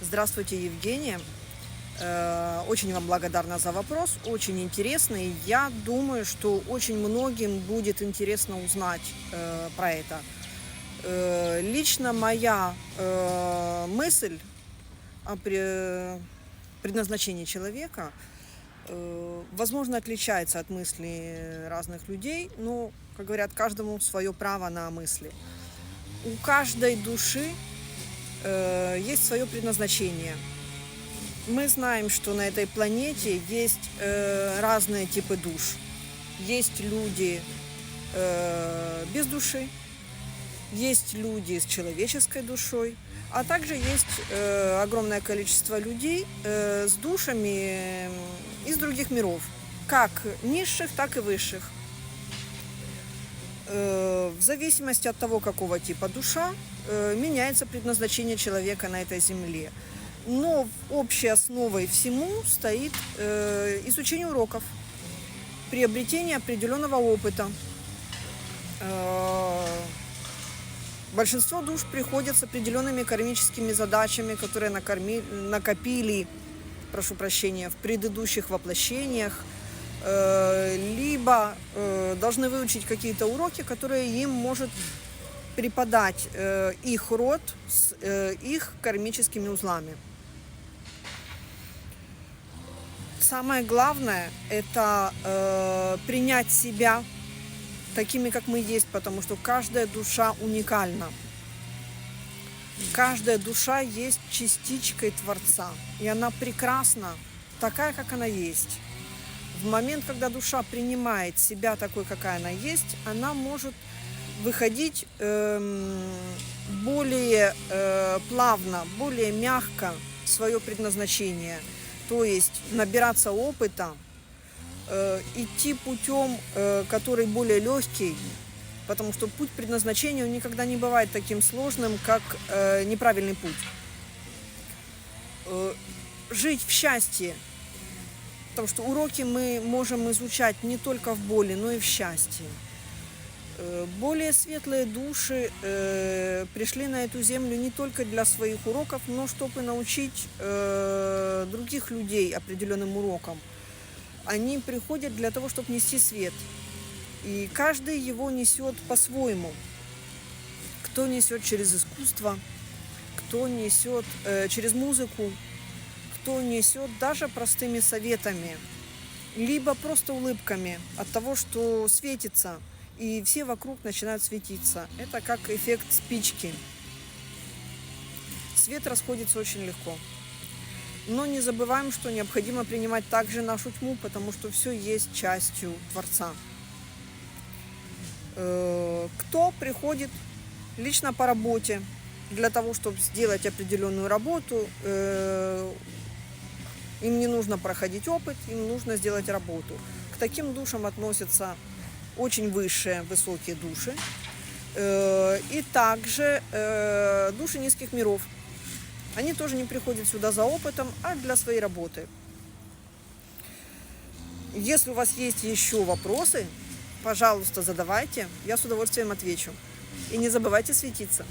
Здравствуйте, Евгения. Э, Очень вам благодарна за вопрос, очень интересный. Я думаю, что очень многим будет интересно узнать э, про это. Э, Лично моя мысль о пре- предназначении человека, возможно, отличается от мыслей разных людей, но, как говорят, каждому свое право на мысли. У каждой души э, есть свое предназначение. Мы знаем, что на этой планете есть э, разные типы душ. Есть люди э, без души, есть люди с человеческой душой, а также есть э, огромное количество людей э, с душами из других миров, как низших, так и высших. Э, в зависимости от того, какого типа душа, э, меняется предназначение человека на этой земле. Но общей основой всему стоит э, изучение уроков, приобретение определенного опыта. Большинство душ приходят с определенными кармическими задачами, которые накорми- накопили, прошу прощения, в предыдущих воплощениях, либо э, должны выучить какие-то уроки, которые им может преподать э, их род с э, их кармическими узлами. Самое главное – это э, принять себя такими, как мы есть, потому что каждая душа уникальна. Каждая душа есть частичкой Творца, и она прекрасна, такая, как она есть. В момент, когда душа принимает себя такой, какая она есть, она может выходить эм, более э, плавно, более мягко в свое предназначение, то есть набираться опыта, э, идти путем, э, который более легкий, потому что путь предназначения он никогда не бывает таким сложным, как э, неправильный путь. Э, жить в счастье, потому что уроки мы можем изучать не только в боли, но и в счастье. Э, Более светлые души э, пришли на эту землю не только для своих уроков, но чтобы научить э, других людей определенным урокам они приходят для того, чтобы нести свет. И каждый его несет по-своему. Кто несет через искусство, кто несет через музыку, кто несет даже простыми советами, либо просто улыбками от того, что светится, и все вокруг начинают светиться. Это как эффект спички. Свет расходится очень легко. Но не забываем, что необходимо принимать также нашу тьму, потому что все есть частью Творца. Э, Кто приходит лично по работе для того, чтобы сделать определенную работу, э, им не нужно проходить опыт, им нужно сделать работу. К таким душам относятся очень высшие, высокие души. Э, И также э, души низких миров. Они тоже не приходят сюда за опытом, а для своей работы. Если у вас есть еще вопросы, пожалуйста, задавайте. Я с удовольствием отвечу. И не забывайте светиться.